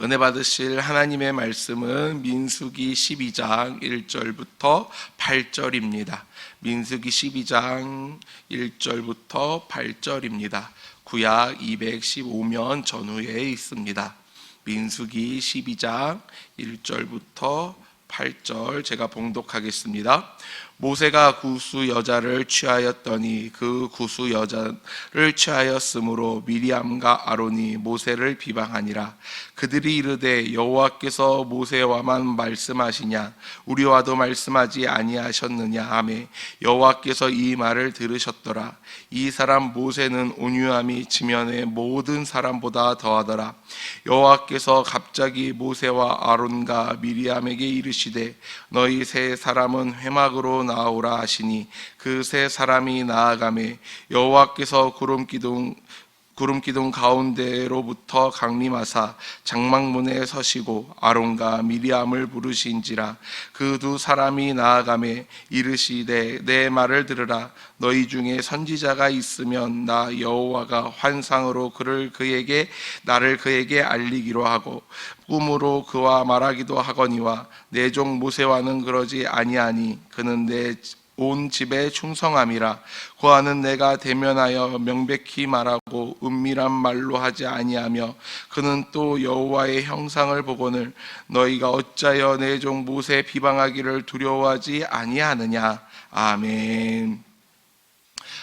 은혜 받으실 하나님의 말씀은 민수기 12장 1절부터 8절입니다. 민수기 12장 1절부터 8절입니다. 구약 215면 전후에 있습니다. 민수기 12장 1절부터 8절 제가 봉독하겠습니다. 모세가 구수 여자를 취하였더니 그 구수 여자를 취하였으므로 미리암과 아론이 모세를 비방하니라. 그들이 이르되 여호와께서 모세와만 말씀하시냐? 우리와도 말씀하지 아니하셨느냐? 하매 여호와께서 이 말을 들으셨더라. 이 사람 모세는 온유함이 지면의 모든 사람보다 더하더라. 여호와께서 갑자기 모세와 아론과 미리암에게 이르시되 너희 세 사람은 회막으로 나오라 하시니 그세 사람이 나아가매 여호와께서 구름 기둥 구름 기둥 가운데로부터 강림하사 장막문에 서시고 아론과 미리암을 부르신지라. 그 두 사람이 나아가매 이르시되 내 말을 들으라. 너희 중에 선지자가 있으면 나 여호와가 환상으로 그를 그에게 나를 그에게 알리기로 하고 꿈으로 그와 말하기도 하거니와 내 종 모세와는 그러지 아니하니 그는 내 온 집에 충성함이라. 고하는 내가 대면하여 명백히 말하고 은밀한 말로 하지 아니하며 그는 또 여호와의 형상을 보거늘 너희가 어찌하여 내 종 모세 비방하기를 두려워하지 아니하느냐. 아멘.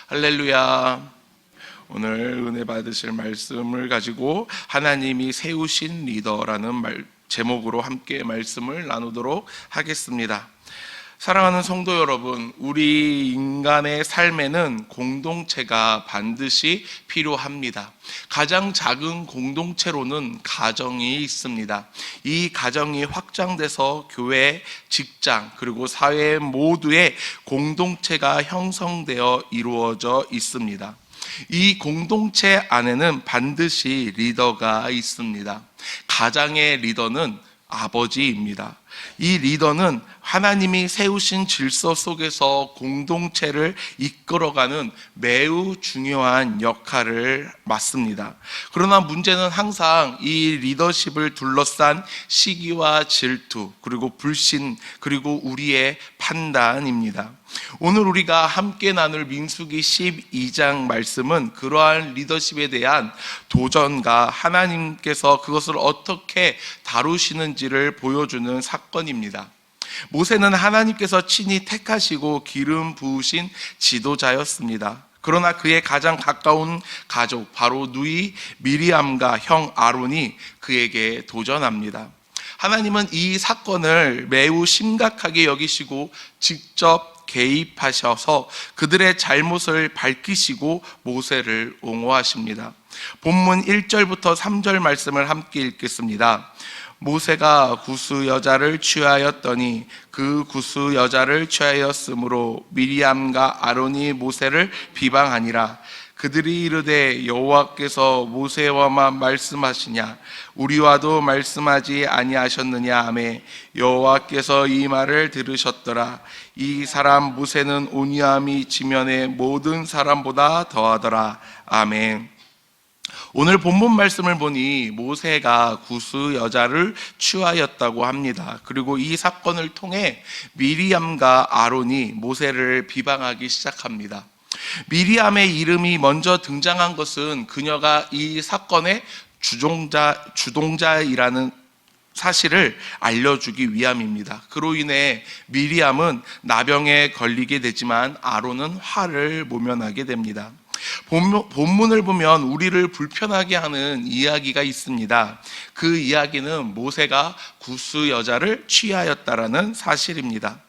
할렐루야. 오늘 은혜 받으실 말씀을 가지고 하나님이 세우신 리더라는 말, 제목으로 함께 말씀을 나누도록 하겠습니다. 사랑하는 성도 여러분, 우리 인간의 삶에는 공동체가 반드시 필요합니다. 가장 작은 공동체로는 가정이 있습니다. 이 가정이 확장돼서 교회, 직장, 그리고 사회 모두의 공동체가 형성되어 이루어져 있습니다. 이 공동체 안에는 반드시 리더가 있습니다. 가장의 리더는 아버지입니다. 이 리더는 하나님이 세우신 질서 속에서 공동체를 이끌어가는 매우 중요한 역할을 맡습니다. 그러나 문제는 항상 이 리더십을 둘러싼 시기와 질투, 그리고 불신, 그리고 우리의 판단입니다. 오늘 우리가 함께 나눌 민수기 12장 말씀은 그러한 리더십에 대한 도전과 하나님께서 그것을 어떻게 다루시는지를 보여주는 사건입니다. 모세는 하나님께서 친히 택하시고 기름 부으신 지도자였습니다. 그러나 그의 가장 가까운 가족, 바로 누이 미리암과 형 아론이 그에게 도전합니다. 하나님은 이 사건을 매우 심각하게 여기시고 직접 개입하셔서 그들의 잘못을 밝히시고 모세를 옹호하십니다. 본문 1절부터 3절 말씀을 함께 읽겠습니다. 모세가 구수 여자를 취하였더니 그 구수 여자를 취하였으므로 미리암과 아론이 모세를 비방하니라 그들이 이르되 여호와께서 모세와만 말씀하시냐 우리와도 말씀하지 아니하셨느냐 하매 여호와께서 이 말을 들으셨더라 이 사람 모세는 온유함이 지면의 모든 사람보다 더하더라 아멘 오늘 본문 말씀을 보니 모세가 구수 여자를 취하였다고 합니다. 그리고 이 사건을 통해 미리암과 아론이 모세를 비방하기 시작합니다. 미리암의 이름이 먼저 등장한 것은 그녀가 이 사건의 주종자, 주동자이라는 사실을 알려주기 위함입니다. 그로 인해 미리암은 나병에 걸리게 되지만 아론은 화를 모면하게 됩니다. 본문, 을 보면 우리를 불편하게 하는 이야기가 있습니다. 그 이야기는 모세가 구수 여자를 취하였다라는 사실입니다.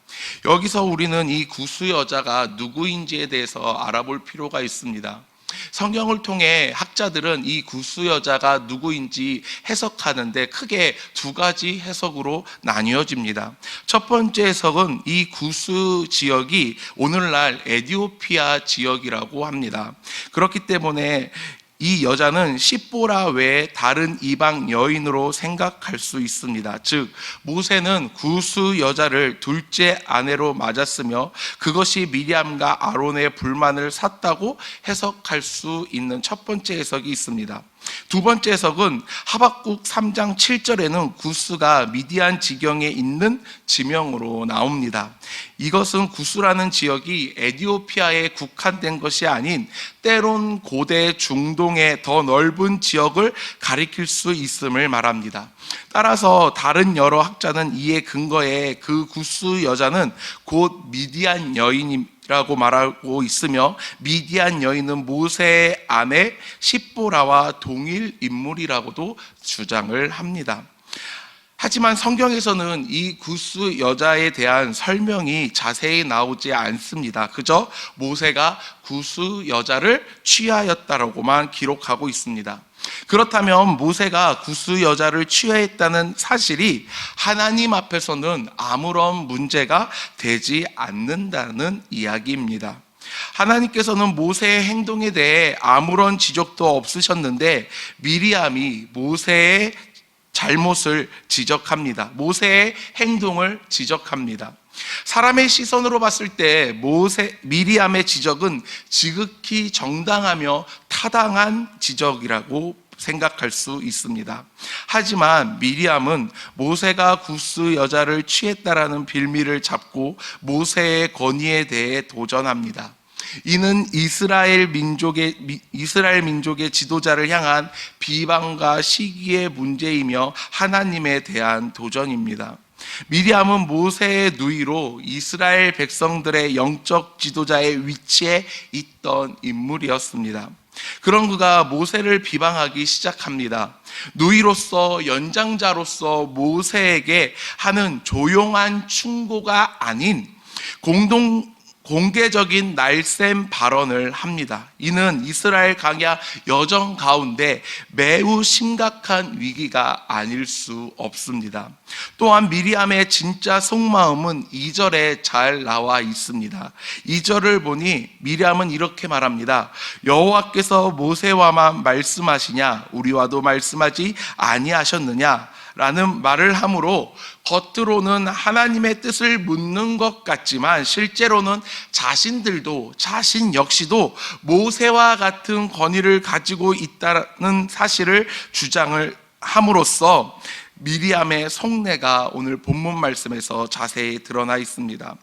여기서 우리는 이 구수 여자가 누구인지에 대해서 알아볼 필요가 있습니다. 성경을 통해 학자들은 이 구수 여자가 누구인지 해석하는데 크게 두 가지 해석으로 나뉘어집니다. 첫 번째 해석은 이 구수 지역이 오늘날 에디오피아 지역이라고 합니다. 그렇기 때문에 이 여자는 십보라 외에 다른 이방 여인으로 생각할 수 있습니다. 즉, 모세는 구수 여자를 둘째 아내로 맞았으며 그것이 미리암과 아론의 불만을 샀다고 해석할 수 있는 첫 번째 해석이 있습니다. 두 번째 해석은 하박국 3장 7절에는 구스가 미디안 지경에 있는 지명으로 나옵니다. 이것은 구스라는 지역이 에디오피아에 국한된 것이 아닌 때론 고대 중동의 더 넓은 지역을 가리킬 수 있음을 말합니다. 따라서 다른 여러 학자는 이에 근거에 그 구스 여자는 곧 미디안 여인이 라고 말하고 있으며 미디안 여인은 모세의 아내 십보라와 동일 인물이라고도 주장을 합니다. 하지만 성경에서는 이 구스 여자에 대한 설명이 자세히 나오지 않습니다. 그저 모세가 구스 여자를 취하였다라고만 기록하고 있습니다. 그렇다면 모세가 구스 여자를 취하했다는 사실이 하나님 앞에서는 아무런 문제가 되지 않는다는 이야기입니다. 하나님께서는 모세의 행동에 대해 아무런 지적도 없으셨는데 미리암이 모세의 잘못을 지적합니다. 모세의 행동을 지적합니다. 사람의 시선으로 봤을 때 모세 미리암의 지적은 지극히 정당하며 타당한 지적이라고 생각할 수 있습니다. 하지만 미리암은 모세가 구스 여자를 취했다라는 빌미를 잡고 모세의 권위에 대해 도전합니다. 이는 이스라엘 민족의 미- 이스라엘 민족의 지도자를 향한 비방과 시기의 문제이며 하나님에 대한 도전입니다. 미리암은 모세의 누이로 이스라엘 백성들의 영적 지도자의 위치에 있던 인물이었습니다. 그런 그가 모세를 비방하기 시작합니다. 누이로서 연장자로서 모세에게 하는 조용한 충고가 아닌 공동 공개적인 날쌘 발언을 합니다. 이는 이스라엘 강야 여정 가운데 매우 심각한 위기가 아닐 수 없습니다. 또한 미리암의 진짜 속마음은 2절에 잘 나와 있습니다. 2절을 보니 미리암은 이렇게 말합니다. 여호와께서 모세와만 말씀하시냐 우리와도 말씀하지 아니하셨느냐 라는 말을 함으로 겉으로는 하나님의 뜻을 묻는 것 같지만 실제로는 자신들도 자신 역시도 모세와 같은 권위를 가지고 있다는 사실을 주장을 함으로써 미리암의 속내가 오늘 본문 말씀에서 자세히 드러나 있습니다.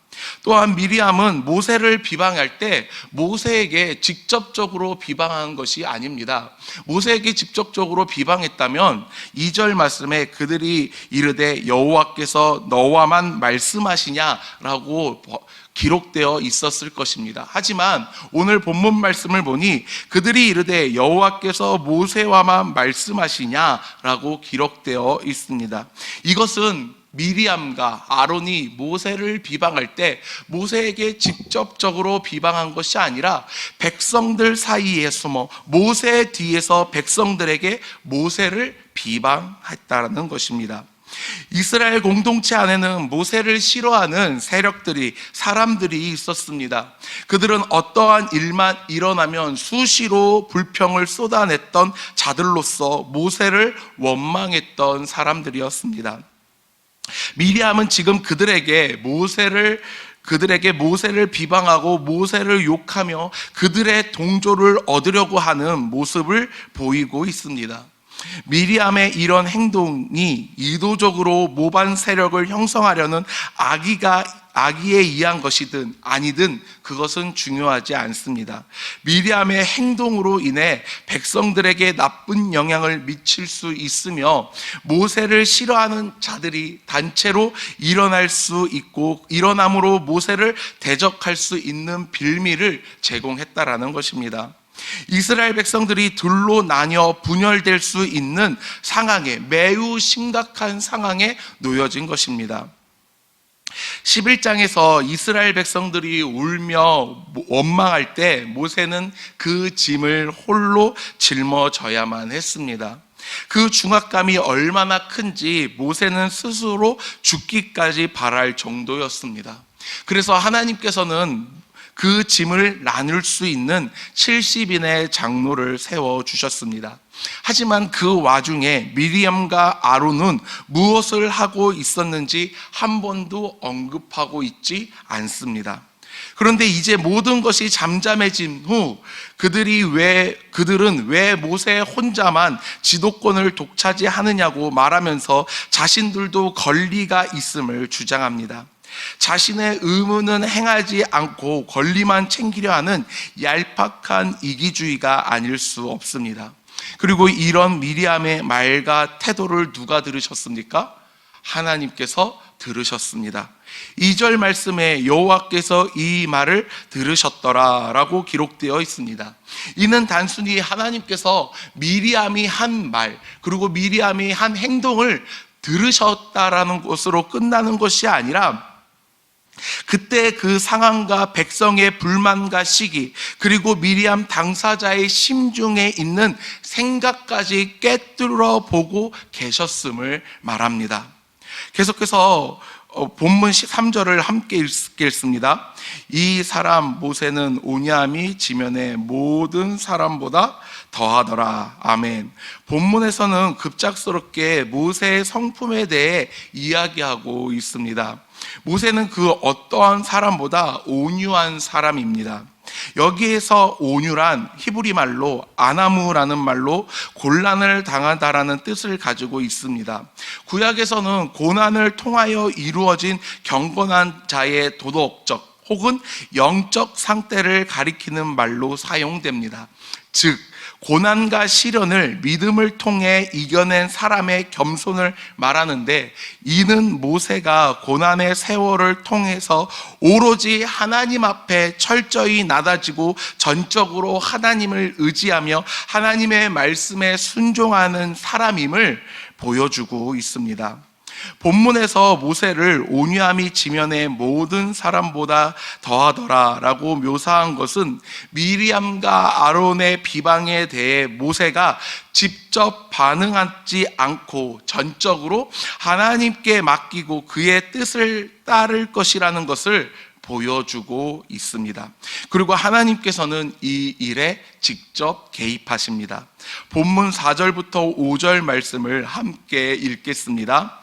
또한 미리암은 모세를 비방할 때 모세에게 직접적으로 비방한 것이 아닙니다. 모세에게 직접적으로 비방했다면 2절 말씀에 그들이 이르되 여호와께서 너와만 말씀하시냐라고 기록되어 있었을 것입니다. 하지만 오늘 본문 말씀을 보니 그들이 이르되 여호와께서 모세와만 말씀하시냐라고 기록되어 있습니다. 이것은 미리암과 아론이 모세를 비방할 때 모세에게 직접적으로 비방한 것이 아니라 백성들 사이에 숨어 모세 뒤에서 백성들에게 모세를 비방했다는 것입니다. 이스라엘 공동체 안에는 모세를 싫어하는 세력들이 사람들이 있었습니다. 그들은 어떠한 일만 일어나면 수시로 불평을 쏟아냈던 자들로서 모세를 원망했던 사람들이었습니다. 미리암은 지금 그들에게 모세를 그들에게 모세를 비방하고 모세를 욕하며 그들의 동조를 얻으려고 하는 모습을 보이고 있습니다. 미리암의 이런 행동이 의도적으로 모반 세력을 형성하려는 악의가 악의에 의한 것이든 아니든 그것은 중요하지 않습니다. 미리암의 행동으로 인해 백성들에게 나쁜 영향을 미칠 수 있으며 모세를 싫어하는 자들이 단체로 일어날 수 있고 일어남으로 모세를 대적할 수 있는 빌미를 제공했다라는 것입니다. 이스라엘 백성들이 둘로 나뉘어 분열될 수 있는 상황에 매우 심각한 상황에 놓여진 것입니다. 11장에서 이스라엘 백성들이 울며 원망할 때 모세는 그 짐을 홀로 짊어져야만 했습니다. 그 중압감이 얼마나 큰지 모세는 스스로 죽기까지 바랄 정도였습니다. 그래서 하나님께서는 그 짐을 나눌 수 있는 70인의 장로를 세워 주셨습니다. 하지만 그 와중에 미리암과 아론은 무엇을 하고 있었는지 한 번도 언급하고 있지 않습니다. 그런데 이제 모든 것이 잠잠해진 후 그들이 왜 그들은 왜 모세 혼자만 지도권을 독차지하느냐고 말하면서 자신들도 권리가 있음을 주장합니다. 자신의 의무는 행하지 않고 권리만 챙기려 하는 얄팍한 이기주의가 아닐 수 없습니다. 그리고 이런 미리암의 말과 태도를 누가 들으셨습니까? 하나님께서 들으셨습니다. 2절 말씀에 여호와께서 이 말을 들으셨더라라고 기록되어 있습니다. 이는 단순히 하나님께서 미리암이 한 말, 그리고 미리암이 한 행동을 들으셨다라는 것으로 끝나는 것이 아니라 그때 그 상황과 백성의 불만과 시기, 그리고 미리암 당사자의 심중에 있는 생각까지 꿰뚫어 보고 계셨음을 말합니다. 계속해서 어, 본문 13절을 함께 읽겠습니다. 이 사람 모세는 오냐미 지면의 모든 사람보다 더하더라. 아멘. 본문에서는 급작스럽게 모세의 성품에 대해 이야기하고 있습니다. 모세는 그 어떠한 사람보다 온유한 사람입니다. 여기에서 온유란 히브리 말로 아나무라는 말로 곤란을 당하다라는 뜻을 가지고 있습니다. 구약에서는 고난을 통하여 이루어진 경건한 자의 도덕적 혹은 영적 상태를 가리키는 말로 사용됩니다. 즉, 고난과 시련을 믿음을 통해 이겨낸 사람의 겸손을 말하는데 이는 모세가 고난의 세월을 통해서 오로지 하나님 앞에 철저히 낮아지고 전적으로 하나님을 의지하며 하나님의 말씀에 순종하는 사람임을 보여주고 있습니다. 본문에서 모세를 온유함이 지면의 모든 사람보다 더하더라라고 묘사한 것은 미리암과 아론의 비방에 대해 모세가 직접 반응하지 않고 전적으로 하나님께 맡기고 그의 뜻을 따를 것이라는 것을 보여주고 있습니다. 그리고 하나님께서는 이 일에 직접 개입하십니다. 본문 4절부터 5절 말씀을 함께 읽겠습니다.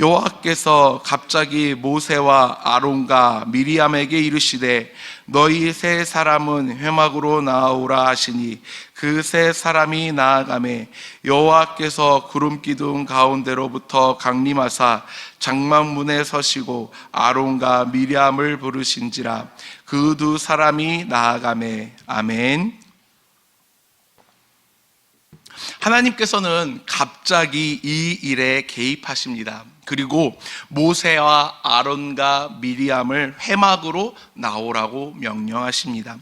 여호와께서 갑자기 모세와 아론과 미리암에게 이르시되 너희 세 사람은 회막으로 나오라 하시니 그 세 사람이 나아가매 여호와께서 구름 기둥 가운데로부터 강림하사 장막문에 서시고 아론과 미리암을 부르신지라 그 두 사람이 나아가매 아멘. 하나님께서는 갑자기 이 일에 개입하십니다. 그리고 모세와 아론과 미리암을 회막으로 나오라고 명령하십니다.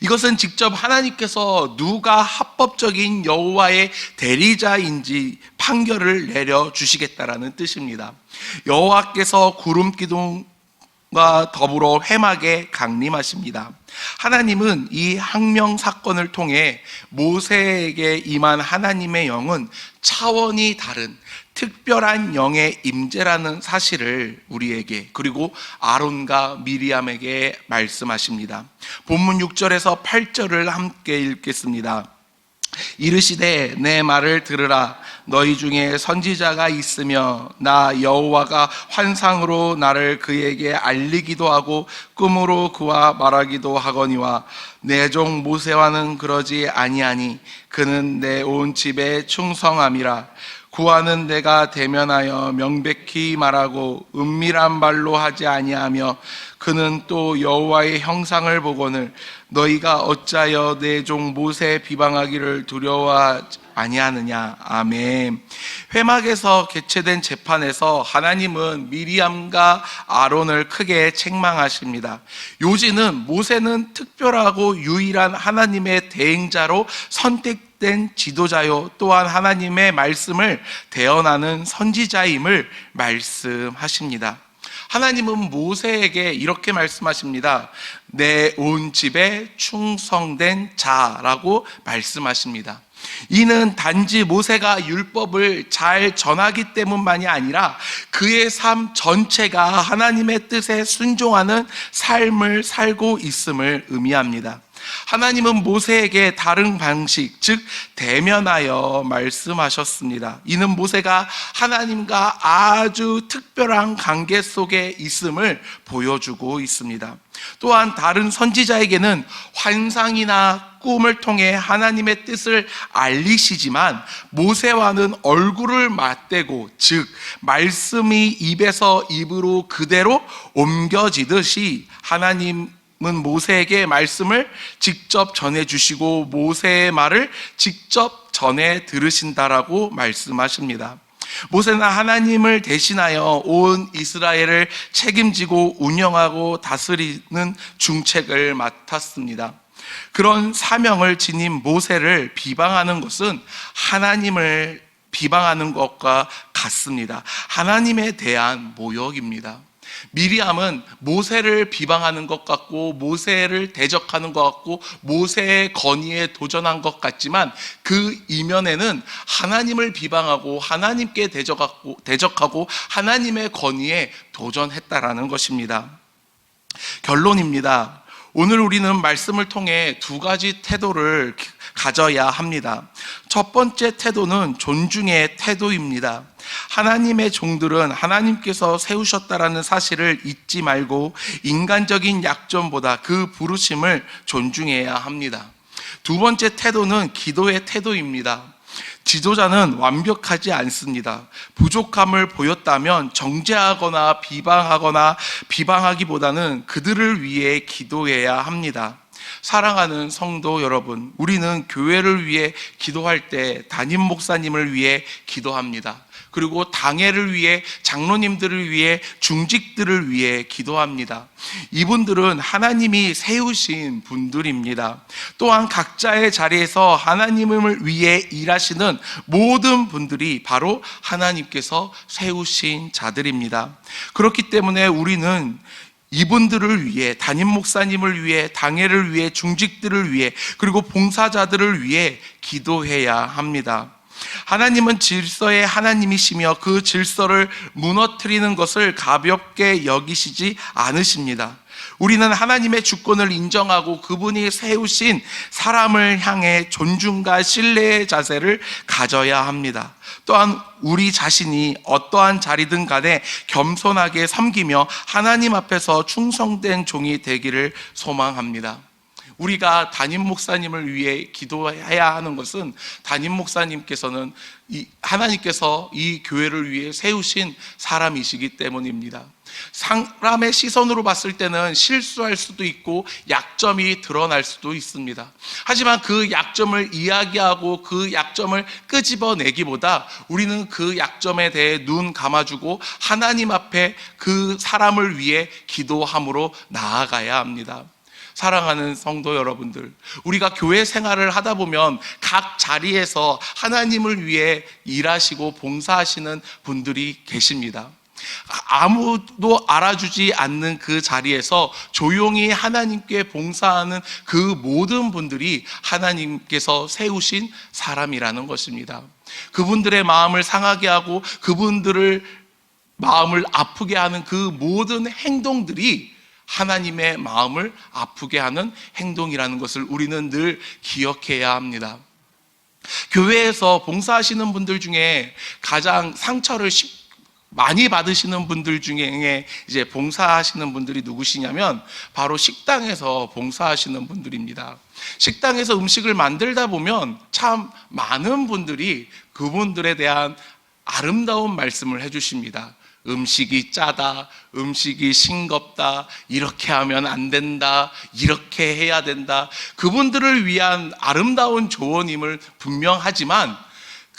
이것은 직접 하나님께서 누가 합법적인 여호와의 대리자인지 판결을 내려 주시겠다라는 뜻입니다. 여호와께서 구름 기둥 과 더불어 회막에 강림하십니다. 하나님은 이 항명 사건을 통해 모세에게 임한 하나님의 영은 차원이 다른 특별한 영의 임재라는 사실을 우리에게 그리고 아론과 미리암에게 말씀하십니다. 본문 6절에서 8절을 함께 읽겠습니다. 이르시되 내 말을 들으라. 너희 중에 선지자가 있으며 나 여호와가 환상으로 나를 그에게 알리기도 하고 꿈으로 그와 말하기도 하거니와 내 종 모세와는 그러지 아니하니 그는 내 온 집에 충성함이라. 구하는 내가 대면하여 명백히 말하고 은밀한 말로 하지 아니하며 그는 또 여호와의 형상을 보거늘 너희가 어찌하여 내 종 모세 비방하기를 두려워하지 아니하느냐 아멘. 회막에서 개최된 재판에서 하나님은 미리암과 아론을 크게 책망하십니다. 요지는 모세는 특별하고 유일한 하나님의 대행자로 선택 된 지도자요 또한 하나님의 말씀을 대언하는 선지자임을 말씀하십니다. 하나님은 모세에게 이렇게 말씀하십니다. 내 온 집에 충성된 자라고 말씀하십니다. 이는 단지 모세가 율법을 잘 전하기 때문만이 아니라 그의 삶 전체가 하나님의 뜻에 순종하는 삶을 살고 있음을 의미합니다. 하나님은 모세에게 다른 방식, 즉 대면하여 말씀하셨습니다. 이는 모세가 하나님과 아주 특별한 관계 속에 있음을 보여주고 있습니다. 또한 다른 선지자에게는 환상이나 꿈을 통해 하나님의 뜻을 알리시지만 모세와는 얼굴을 맞대고 즉 말씀이 입에서 입으로 그대로 옮겨지듯이 하나님은 모세에게 말씀을 직접 전해 주시고 모세의 말을 직접 전해 들으신다라고 말씀하십니다. 모세는 하나님을 대신하여 온 이스라엘을 책임지고 운영하고 다스리는 중책을 맡았습니다. 그런 사명을 지닌 모세를 비방하는 것은 하나님을 비방하는 것과 같습니다. 하나님에 대한 모욕입니다. 미리암은 모세를 비방하는 것 같고 모세를 대적하는 것 같고 모세의 건의에 도전한 것 같지만 그 이면에는 하나님을 비방하고 하나님께 대적하고 대적하고 하나님의 건의에 도전했다라는 것입니다. 결론입니다. 오늘 우리는 말씀을 통해 두 가지 태도를 가져야 합니다. 첫 번째 태도는 존중의 태도입니다. 하나님의 종들은 하나님께서 세우셨다라는 사실을 잊지 말고 인간적인 약점보다 그 부르심을 존중해야 합니다. 두 번째 태도는 기도의 태도입니다. 지도자는 완벽하지 않습니다. 부족함을 보였다면 정죄하거나 비방하거나 비방하기보다는 그들을 위해 기도해야 합니다. 사랑하는 성도 여러분, 우리는 교회를 위해 기도할 때 담임 목사님을 위해 기도합니다. 그리고 당회를 위해 장로님들을 위해 중직들을 위해 기도합니다. 이분들은 하나님이 세우신 분들입니다. 또한 각자의 자리에서 하나님을 위해 일하시는 모든 분들이 바로 하나님께서 세우신 자들입니다. 그렇기 때문에 우리는 이분들을 위해 담임 목사님을 위해 당회를 위해 중직들을 위해 그리고 봉사자들을 위해 기도해야 합니다. 하나님은 질서의 하나님이시며 그 질서를 무너뜨리는 것을 가볍게 여기시지 않으십니다. 우리는 하나님의 주권을 인정하고 그분이 세우신 사람을 향해 존중과 신뢰의 자세를 가져야 합니다. 또한 우리 자신이 어떠한 자리든 간에 겸손하게 섬기며 하나님 앞에서 충성된 종이 되기를 소망합니다. 우리가 담임 목사님을 위해 기도해야 하는 것은 담임 목사님께서는 이 하나님께서 이 교회를 위해 세우신 사람이시기 때문입니다. 사람의 시선으로 봤을 때는 실수할 수도 있고 약점이 드러날 수도 있습니다. 하지만 그 약점을 이야기하고 그 약점을 끄집어내기보다 우리는 그 약점에 대해 눈 감아주고 하나님 앞에 그 사람을 위해 기도함으로 나아가야 합니다. 사랑하는 성도 여러분들, 우리가 교회 생활을 하다 보면 각 자리에서 하나님을 위해 일하시고 봉사하시는 분들이 계십니다. 아무도 알아주지 않는 그 자리에서 조용히 하나님께 봉사하는 그 모든 분들이 하나님께서 세우신 사람이라는 것입니다. 그분들의 마음을 상하게 하고 그분들을 마음을 아프게 하는 그 모든 행동들이 하나님의 마음을 아프게 하는 행동이라는 것을 우리는 늘 기억해야 합니다. 교회에서 봉사하시는 분들 중에 가장 상처를 많이 받으시는 분들 중에 이제 봉사하시는 분들이 누구시냐면 바로 식당에서 봉사하시는 분들입니다. 식당에서 음식을 만들다 보면 참 많은 분들이 그분들에 대한 아름다운 말씀을 해주십니다. 음식이 짜다, 음식이 싱겁다, 이렇게 하면 안 된다, 이렇게 해야 된다. 그분들을 위한 아름다운 조언임을 분명하지만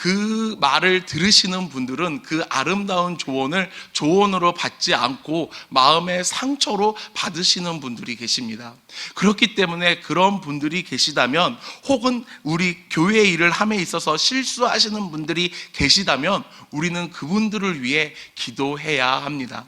그 말을 들으시는 분들은 그 아름다운 조언을 조언으로 받지 않고 마음의 상처로 받으시는 분들이 계십니다. 그렇기 때문에 그런 분들이 계시다면 혹은 우리 교회 일을 함에 있어서 실수하시는 분들이 계시다면 우리는 그분들을 위해 기도해야 합니다.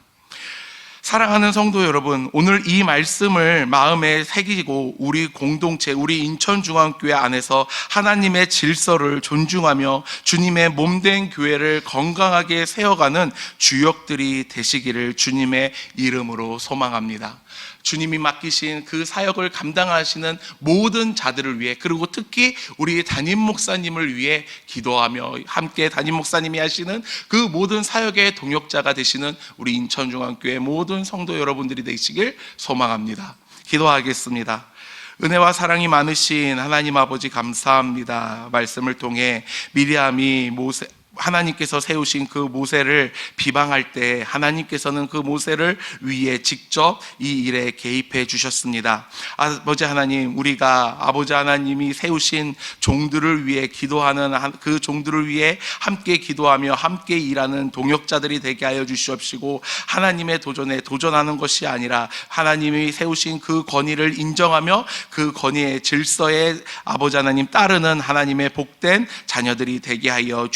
사랑하는 성도 여러분, 오늘 이 말씀을 마음에 새기고 우리 공동체, 우리 인천중앙교회 안에서 하나님의 질서를 존중하며 주님의 몸된 교회를 건강하게 세워가는 주역들이 되시기를 주님의 이름으로 소망합니다. 주님이 맡기신 그 사역을 감당하시는 모든 자들을 위해 그리고 특히 우리 담임 목사님을 위해 기도하며 함께 담임 목사님이 하시는 그 모든 사역의 동역자가 되시는 우리 인천중앙교회 모든 성도 여러분들이 되시길 소망합니다. 기도하겠습니다. 은혜와 사랑이 많으신 하나님 아버지 감사합니다. 말씀을 통해 미리암이 모세 하나님께서 세우신 그 모세를 비방할 때 하나님께서는 그 모세를 위해 직접 이 일에 개입해 주셨습니다. 아버지 하나님, 우리가 아버지 하나님이 세우신 종들을 위해 기도하는 한- 그 종들을 위해 함께 기도하며 함께 일하는 동역자들이 되게 하여 주시옵시고 하나님의 도전에 도전하는 것이 아니라 하나님이 세우신 그 권위를 인정하며 그 권위의 질서에 아버지 하나님 따르는 하나님의 복된 자녀들이 되게 하여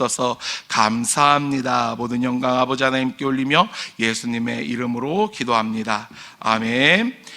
주시옵소서 감사합니다. 모든 영광 아버지 하나님께 올리며 예수님의 이름으로 기도합니다. 아멘.